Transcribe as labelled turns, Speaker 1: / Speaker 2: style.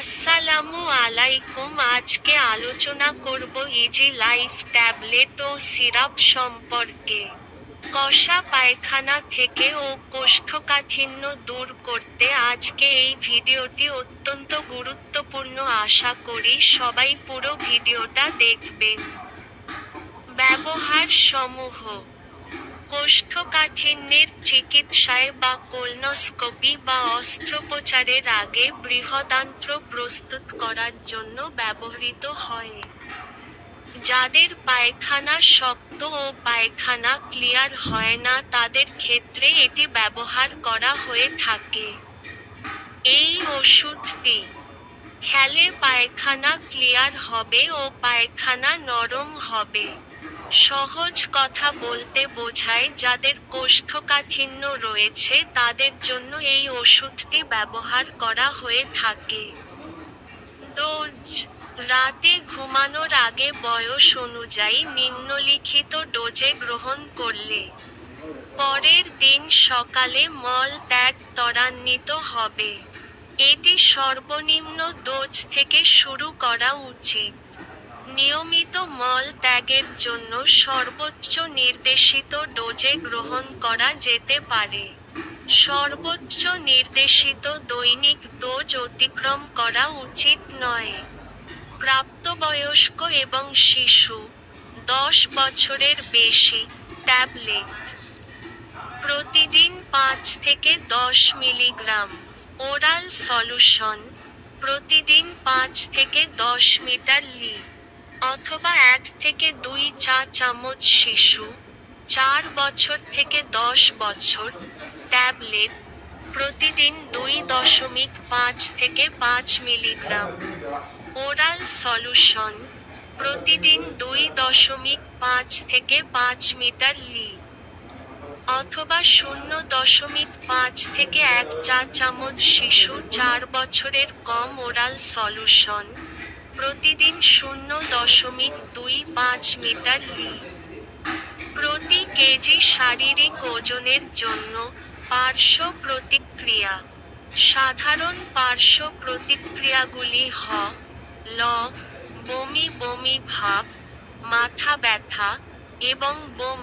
Speaker 1: আসসালামু আলাইকুম। আজকে আলোচনা করব ইজি লাইফ ট্যাবলেট ও সিরাপ সম্পর্কে। কষা পায়খানা থেকে ও কোষ্ঠকাঠিন্য দূর করতে আজকে এই ভিডিওটি অত্যন্ত গুরুত্বপূর্ণ। আশা করি সবাই পুরো ভিডিওটা দেখবেন। ব্যবহার সমূহ কোষ্ঠকাঠিন্যের চিকিৎসায় বা কোলনোস্কোপি বা অস্ত্রোপচারের আগে বৃহদান্ত্র প্রস্তুত করার জন্য ব্যবহৃত হয়। যাদের পায়খানা শক্ত ও পায়খানা ক্লিয়ার হয় না, তাদের ক্ষেত্রে এটি ব্যবহার করা হয়ে থাকে। এই ওষুধটি খেলে পায়খানা ক্লিয়ার হবে ও পায়খানা নরম হবে। সহজ কথা বলতে বোঝায় যাদের কোষ্ঠকাঠিন্য রয়েছে তাদের জন্য এই ওষুধটি ব্যবহার করা হয়ে থাকে। ডোজ। রাতে ঘুমানোর আগে বয়স অনুযায়ী নিম্নলিখিত ডোজে গ্রহণ করলে পরের দিন সকালে মল ত্যাগ ত্বরান্বিত হবে। এটি সর্বনিম্ন ডোজ থেকে শুরু করা উচিত। নিয়মিত মল ত্যাগের জন্য সর্বোচ্চ নির্দেশিত ডোজে গ্রহণ করা যেতে পারে। সর্বোচ্চ নির্দেশিত দৈনিক ডোজ অতিক্রম করা উচিত নয়। প্রাপ্তবয়স্ক এবং শিশু, দশ বছরের বেশি ট্যাবলেট। প্রতিদিন পাঁচ থেকে দশ মিলিগ্রাম ওরাল সলিউশন প্রতিদিন পাঁচ থেকে দশ মিটার লি অথবা এক থেকে দুই চা চামচ শিশু, চার বছর থেকে দশ বছর, ট্যাবলেট, প্রতিদিন দুই দশমিক পাঁচ থেকে পাঁচ মিলিগ্রাম। ওরাল সলিউশন, প্রতিদিন দুই দশমিক পাঁচ থেকে পাঁচ মিটার লি, অথবা শূন্য দশমিক পাঁচ থেকে এক চা চামচ শিশু, চার বছরের কম ওরাল সলিউশন। প্রতিদিন শূন্য দশমিক দুই পাঁচ মিটার লি। প্রতি কেজি শারীরিক ওজনের জন্য পার্শ্ব প্রতিক্রিয়া। সাধারণ পার্শ্ব প্রতিক্রিয়াগুলি হ, ল, বমি বমি ভাব, মাথা ব্যথা এবং বমি।